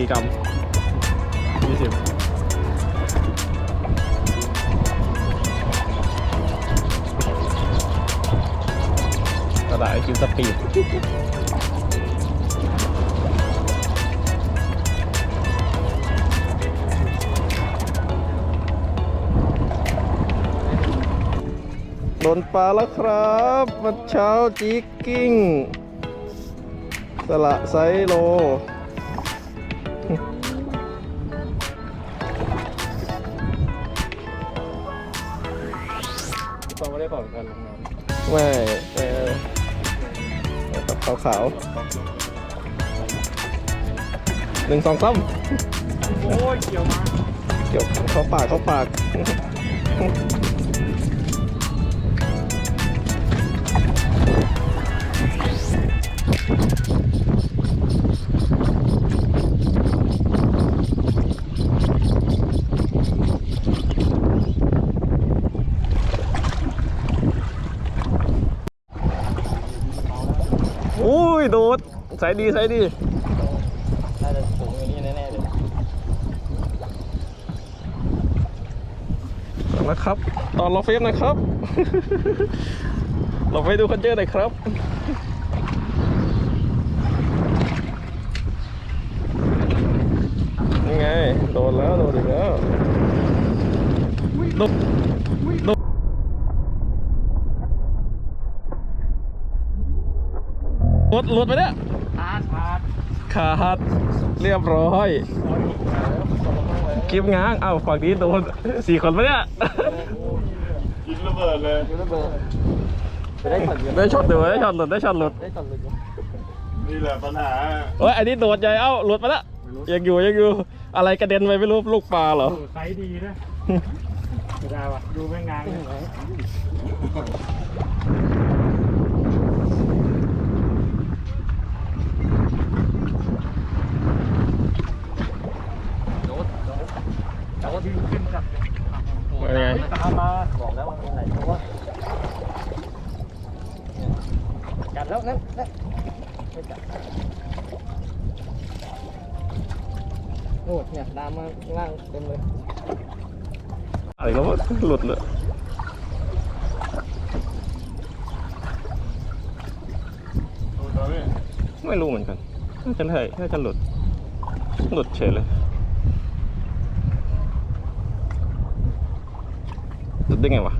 กี่กรัมยี่สิบกระดาษคิวสปีดโดนปลาแล้วครับมันเช้าจิกกิ้ง สละไซโล ไม่เออขาวขาวๆหนึ่งสองสามำโอ้ยเกี่ยวมาเกี่ยวเขาปากเขาปาก อุ้ย โด ดใส่ดีใส่ดีน่าจะสูงอย่างนี้แน่ๆเลยนะครับ ตอนเราเฟซนะครับ เราไปดูคันเจอร์หน่อยครับนี่ไง โดนแล้ว โดนอีกแล้วโดนโดนรถรถไปเนี่ยพาดพาด ขาดเรียบร้อยคลิปง้างเอ้าฝั่งนี้โดนสี่คนปะเนี่ยกินระเบิดเลยยูระเบิดไปได้ช็อตเยอะได้ช็อตเดียวได้ช็อตหลุดได้ช็อตหลุดได้ช็อตเลยนี่แหละปัญหาเฮ้ยอันนี้โดดใหญ่เอ้าหลุดมาละยังอยู่ยังอยู่อะไรกระเด็นไปไม่รู้ลูกปลาเหรอไซส์ดีนะไม่ได้ว่ะดูแม่งงานเลย โดดโดดโดด ขึ้นขึ้นจาก เป็นไง ตามมา บอกแล้วว่าเป็นไรเพราะว่ากัดแล้วนั่นนั่นไม่กัดโอ้เนี่ยดามมาข้างล่างเต็มเลย อะไรก็ว่า หลุดเลยดูตอนนี้ไม่รู้เหมือนกัน น่าจะเลยน่าจะหลุด หลุดเฉยเลย หลุดได้ไงวะ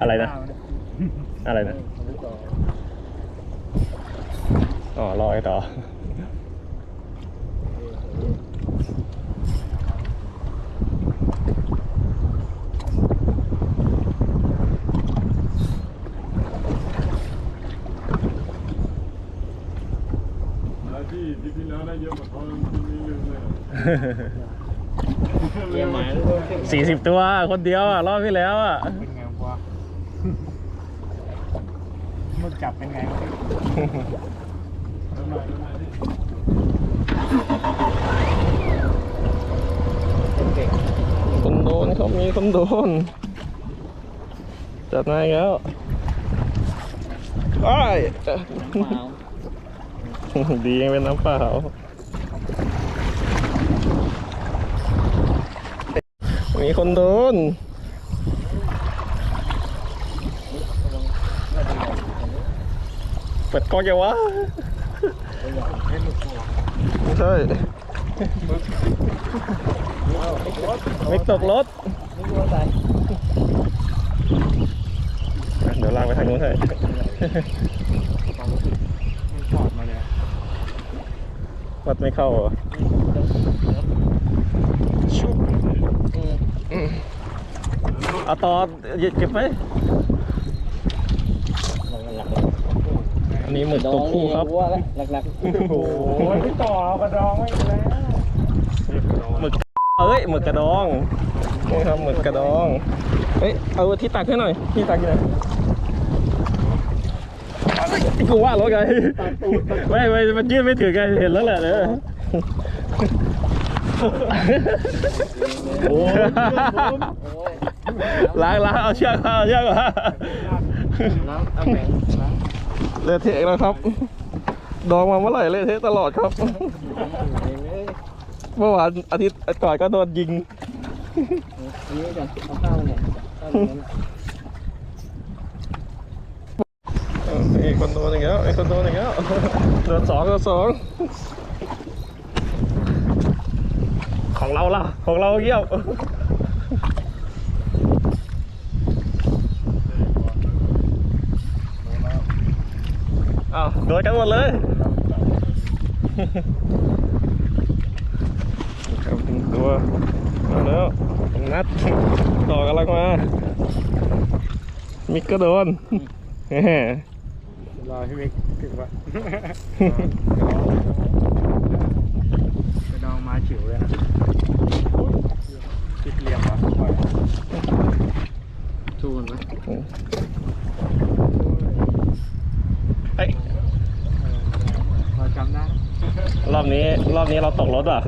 อะไรนะหามัอะไรนะ อ๋อรอให้ต่อแล้วที่ที่ที่แล้วได้เยอะกว่าเขาที่นี่ลืมเลยเยี่ยมหมายแล้วด้วยสี่สิบตัวคนเดียวอะ รอบที่แล้วอะ เป็นไงวะมึก จับเป็นไงวะทำไมทำไมที่เก่งคนโดนเขามีคนโดน จัดมาอีกแล้วไอ้ายเปล่าดียังเป็นน้ำเปล่ามีคนโดน เปิดกล้องยังวะไม่ใช่ไม่ตกรถไม่รู้ว่าใส่เดี๋ยวลากไปทางนู้นให้มันถอดมาเลยวัดไม่เข้าเหรอชุบอืมเอาต่อเก็บไป อันนี้หมึกตัวผู้ครับวัวแล้วหลักโอ้โหโอ้ยพี่ต่อเอากระดองไว้อีกแล้วหมึกเอ้ยหมึกกระดองนี่ครับหมึกกระดองเอ้ยเอาที่ตักให้หน่อยที่ตักที่ไหนกูว่ารถไงไม่ไม่มันยื่นไม่ถึงไงเห็นแล้วแหละเนี่ยโอ้ยๆโอ้ยล้างล้างเอาเชือกมาเอาเชือกมาน้ำเอาแข็งน้ำ เละเทะแล้วครับ ดองมาเมื่อไหร่เละเทะตลอดครับ เมื่อวานอาทิตย์ก่อนก็โดนยิงอันนี้ก่อนเอาข้าวเนี่ยข้าวเนี่ยไอ้คนโดนอีกแล้วไอ้คนโดนอีกแล้วโดนสองโดนสองของเราล่ะ ของเราเยี่ยมอ้าว โดนกันหมดเลยครับหนึ่งตัวมาแล้วนัดต่อกำลังมามิกก็โดนแหมรอพี่มิกถึงวะกระดองมาฉิวเลยนะติดเหลี่ยมวะปล่อย ชูนไหม เฮ้ย พอจำได้ รอบนี้ รอบนี้เราตกรถอะ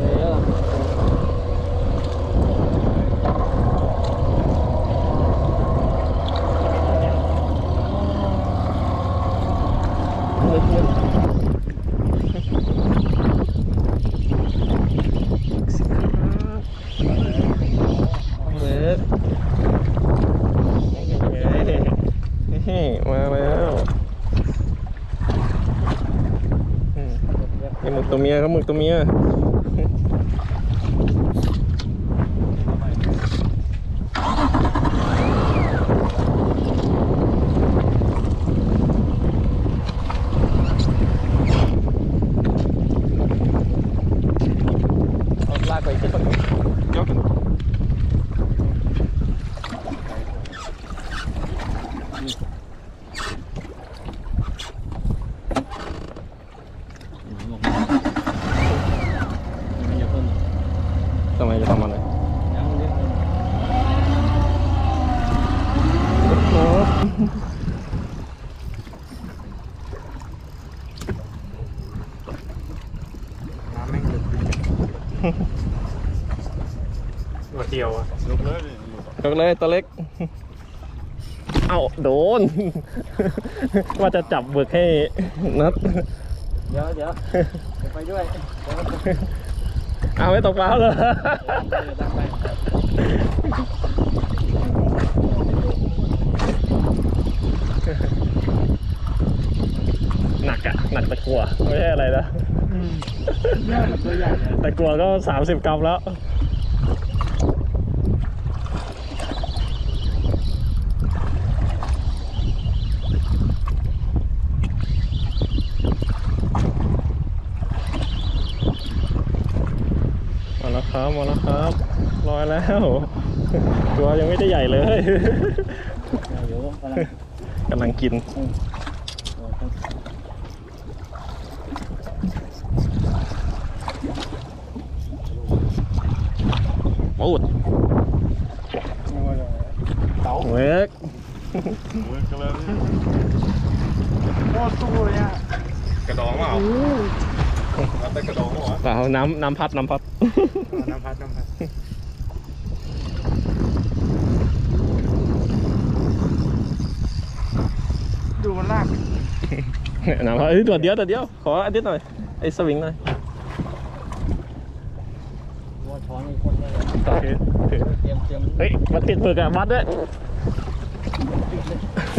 เออ เบิร์ดนี่มาแล้วอืมนี่หมึก ตัวเมียครับหมึกตัวเมียเอาลากไปขึ้นฝั่งนู้นยกขึ้น มันจะเพิ่ม ทำไมจะทำอะไร ยังเยอะ น้ำแม่งหลุด ตัวเดียวอะลุกเลยนี่ยกเลยตัวเล็ก เอาโดน ว่าจะจับเบิกให้นัดเดี๋ยวเดี๋ยวเดี๋ยวไปด้วยเดี๋ยวเดี๋ยวเอาไว้ตกปลาเลยตามไปหนักอะหนักตะกัวไม่ใช่อะไรนะ แต่กลัวก็ 30 กรัมแล้ว มาแล้วครับ มาแล้วครับลอยแล้วตัวยังไม่ได้ใหญ่เลยกำลังกิน เต่าเวิร์กเหมือนกันเลยโคตรตู้เลยอะกระดองเปล่าเอาแต่กระดองเหรอเปล่าน้ำน้ำพัดน้ำพัดน้ำพัดน้ำพัดดูมันลากน้ำพัดเอ้ยตัวเดียวตัวเดียว ขออันนิดหน่อยไอ้สวิงหน่อยว่าช้อนนี่คนได้เลยโอเคเตรียมเตรียมเฮ้ยมาติดปึกอะวัดด้วย ไอ้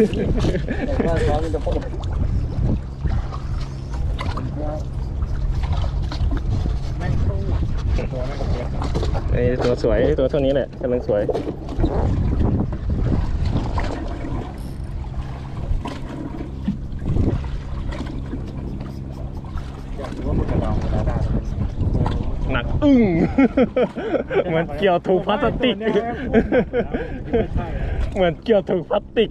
ตัวสวยไอ้ตัวเท่านี้แหละกำลังสวย หนักอึ้ง เหมือนเกี่ยวถุงพลาสติก เหมือนเกี่ยวถุงพลาสติก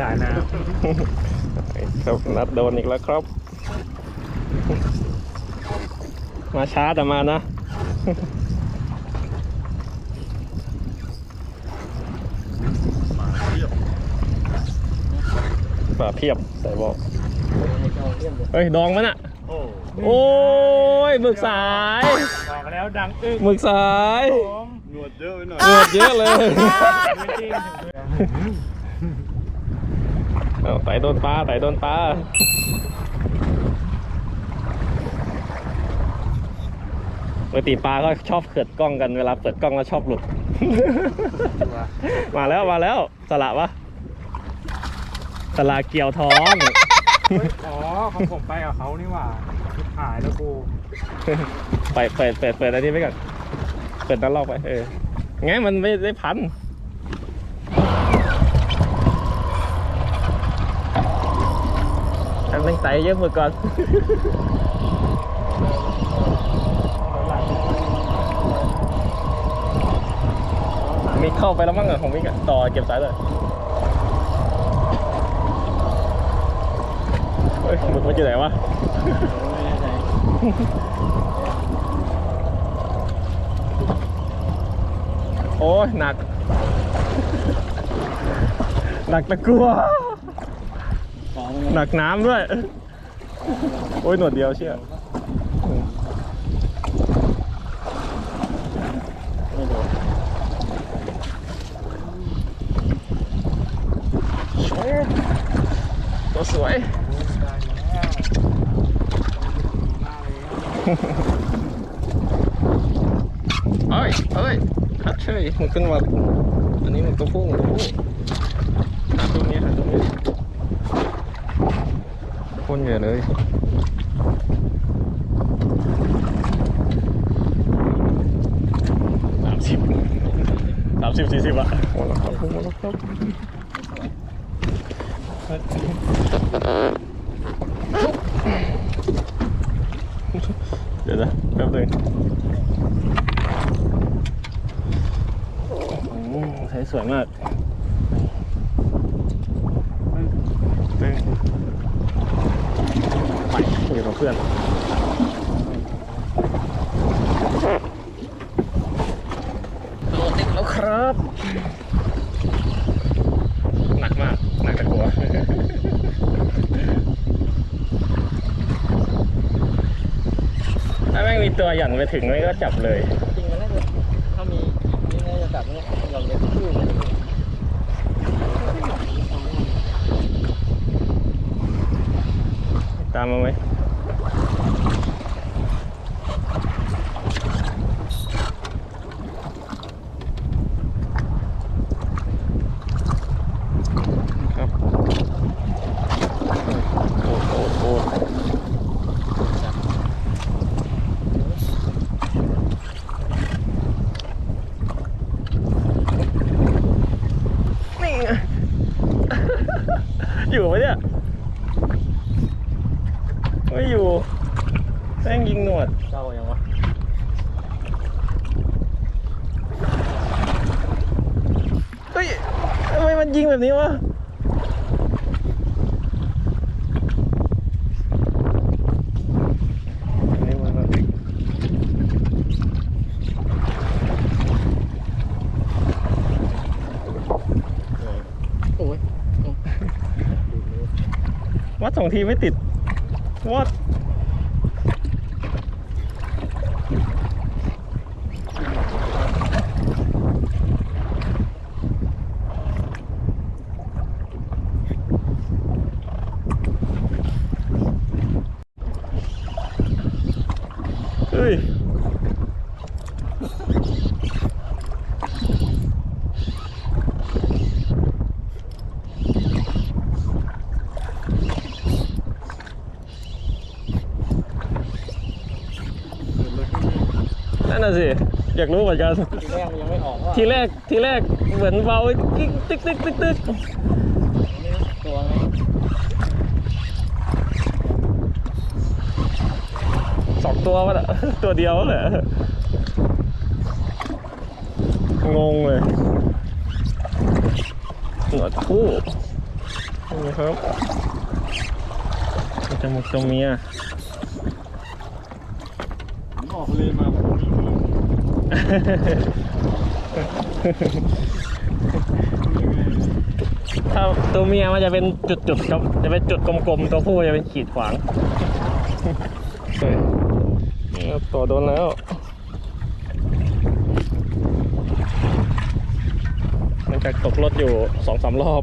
ส่สายน้ครับนัดโดนอีกแล้วครับ มาช้าแต่มานะปลาเพียบใส่บอกให้เจ้าเรียมเลยเฮ้ยดองมันอะโอ้โอ้ยหมึกสายำบอกแล้วดังอึ้งหมึกสายผมหนวดเยอะไปหน่อยเกิดเยอะเลยจริง เอาไต่โดนปลาไต่โดนปลาปกติปลาก็ชอบเขิดกล้องกันเวลาเปิดกล้องแล้วชอบหลุด มาแล้วมาแล้วสละวะสละเกี่ยวท้อง อ๋อของผมไปกับเขานี่หว่าชิบหายแล้วกูไปเปิดเปิดเปิดอันนี้ไปก่อน เปิดด้านลอกไปเออไงมันไม่ได้พัน อันนึงไต่เยอะหมดก่อนมิกเข้าไปแล้วมั้งเหรอของมิกอะต่อเก็บสายเลยเฮ้ยหมึกมันอยู่ไหนวะโอ้ยหนัก หนักตะกัว หนักน้ำด้วย โอ้ยหนวดเดียวเชี่ยไม่โดนตัวสวย เอ้ยเอ้ยคัดเชยมันขึ้นมาอันนี้มันตัวผู้ตัวผู้หาตรงนี้หาตรงนี้โคนใหญ่เลยสามสิบสามสิบสี่สิบอะหมดแล้วครับหมดแล้วครับเดี๋ยวนะแป๊บนึงใช้สวยมากตึ้งไป อยู่กับเพื่อนโดดติดแล้วครับ หนักมาก หนักแตะกัวถ้าแม่งมีตัวหย่อนไปถึงไมันก็จับเลย จริงมันน่าจะถ้ามีนี่น่าจะจับเนี่ยหย่อนเล็กขึ้นเลยตามมาไหมครับโอ้โหโอ้โห ไหมเนี่ย ไม่อยู่แม่งยิงหนวด เจ้ายังวะ เฮ้ยทำไมมันยิงแบบนี้วะ นี่มันแบบโอ้ยวัด สองทีไม่ติดวัด เฮ้ย นั่นน่ะสิ อยากรู้เหมือนกัน ทีแรกมันยังไม่ออกว่าทีแรกทีแรกเหมือนเบาติ๊กติ๊กติ๊กติ๊กติ๊กตัวไงสองตัววะน่ะ ตัวเดียวแหละงงเลยหนวดคู่นี่ครับจมูกตัวเมีย ผมออกทะเลมาผมไม่รู้ยังไง ถ้าตัวเมียมันจะเป็นจุดๆครับจะเป็นจุดกลมๆ ตัวผู้จะเป็นขีดขวางเฮ้ยนี่ครับตัวโดนแล้วหลังจากตกรถอยู่สองสามรอบ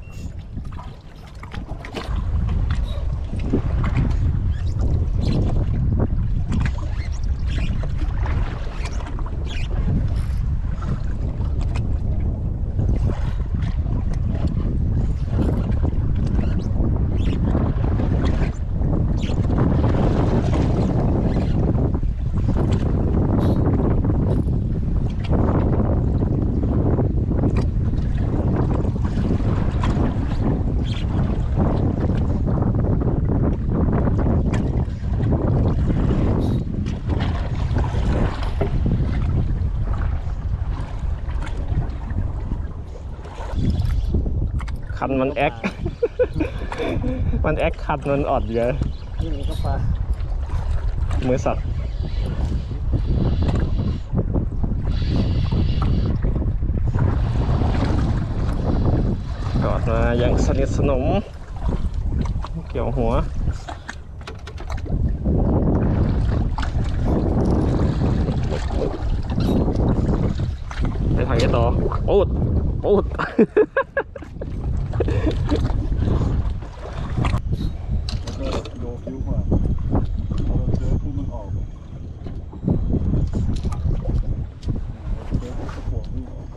มันแอค มันแอคคันมันอ่อนเยอะนี่มันก็ปลามือสัตว์กอดมาอย่างสนิทสนม เกี่ยวหัวไปทางนี้ต่อโอ๊ดโอ๊ด แล้วก็โยกคิ้วกว่าพอเราเจอปุ๊บมันออกเจอปุ๊บตะกั่ววิ่งออก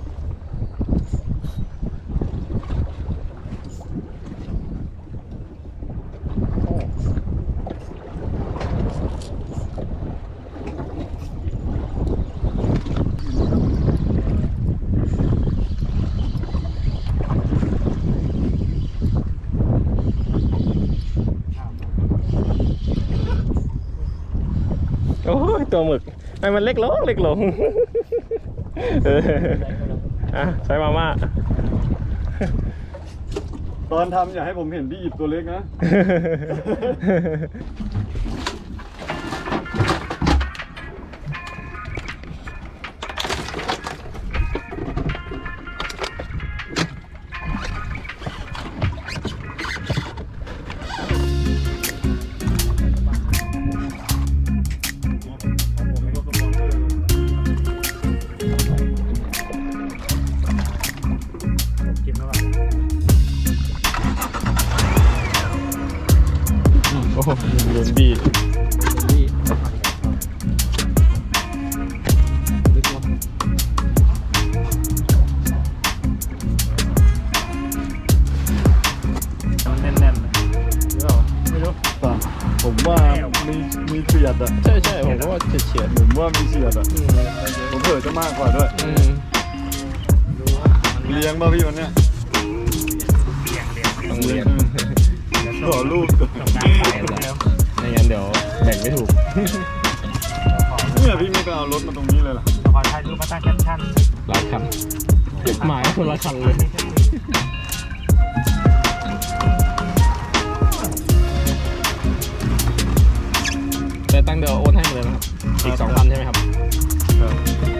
โอ้ย ตัวหมึกทำไมมันเล็กลงเล็กลงเอออะใช้มาม่าตอนทำอย่าให้ผมเห็นพี่อิบตัวเล็กนะกินแล้วป่ะ ว่ามีเฉียดอะผมเผื่อจะมากกว่าด้วยๆอืมเลี้ยงป่ะพี่วันเนี้ยต้องเรียนขอรูปส่งน้ำไปแล้วไม่งั้นเดี๋ยวแบ่งไม่ถูกเนี่ยพี่ไม่ไปเอารถมาตรงนี้เลยล่ะขอถ่ายรูปมาตั้งแคปชั่นหลายคันหมายคนละคันเลย ตังเดี๋ยวโอนให้หมดเลยนะครับอีกสองพันใช่ไหมครับ